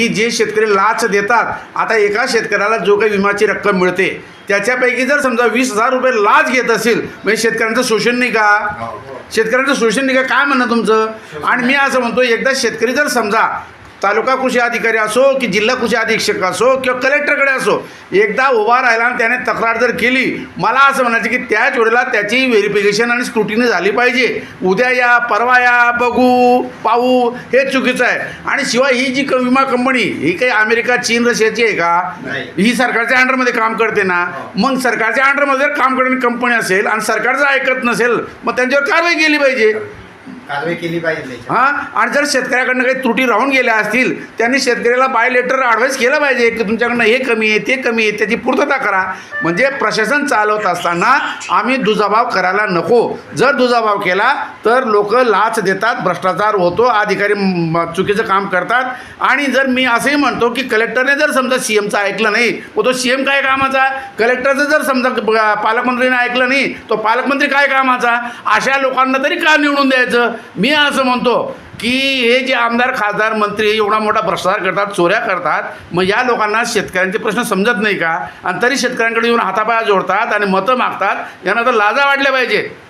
की जे शेतकरी लाच देतात आता एका शेतकऱ्याला जो काही विमाची रक्कम मिळते त्याच्यापैकी जर समजा वीस हजार रुपये लाच घेत असेल म्हणजे शेतकऱ्यांचं शोषण नाही का? शेतकऱ्यांचं शोषण नाही का? काय म्हणणं तुमचं? आणि मी असं म्हणतो एकदा शेतकरी जर समजा तालुका कृषी अधिकारी असो की जिल्हा कृषी अधीक्षक असो किंवा कलेक्टरकडे असो एकदा उभा राहिला आणि त्याने तक्रार जर केली मला असं म्हणायचं की त्याच वेळेला त्याची व्हेरिफिकेशन आणि स्क्रुटिनी झाली पाहिजे. उद्या या परवा या बघू पाहू हे चुकीचं आहे. आणि शिवाय ही जी विमा कंपनी ही काही अमेरिका चीन रशियाची आहे का. ही सरकारच्या अंडरमध्ये काम करते ना मग सरकारच्या अंडरमध्ये जर काम करणारी कंपनी असेल आणि सरकार जर ऐकत नसेल मग त्यांच्यावर कारवाई केली पाहिजे. कारवाई केली पाहिजे हां? आणि जर शेतकऱ्याकडनं काही त्रुटी राहून गेल्या असतील त्यांनी शेतकऱ्याला बाय लेटर ॲडवाईस केलं पाहिजे की तुमच्याकडनं हे कमी आहे ते कमी आहे त्याची पूर्तता करा. म्हणजे प्रशासन चालवत असताना आम्ही दुजाभाव करायला नको. जर दुजाभाव केला तर लोक लाच देतात भ्रष्टाचार होतो अधिकारी चुकीचं काम करतात. आणि जर मी असंही म्हणतो की कलेक्टरने जर समजा सी एमचं ऐकलं नाही मग तो सी एम काय कामाचा? कलेक्टरचं जर समजा पालकमंत्रीने ऐकलं नाही तो पालकमंत्री काय कामाचा? अशा लोकांना तरी का निवडून द्यायचं? मी असं म्हणतो की हे जे आमदार खासदार मंत्री एवढा मोठा भ्रष्टाचार करतात चोऱ्या करतात मग या लोकांना शेतकऱ्यांचे प्रश्न समजत नाही का? आणि तरी शेतकऱ्यांकडे येऊन हातापाया जोडतात आणि मतं मागतात यांना तर लाजा वाटल्या पाहिजे.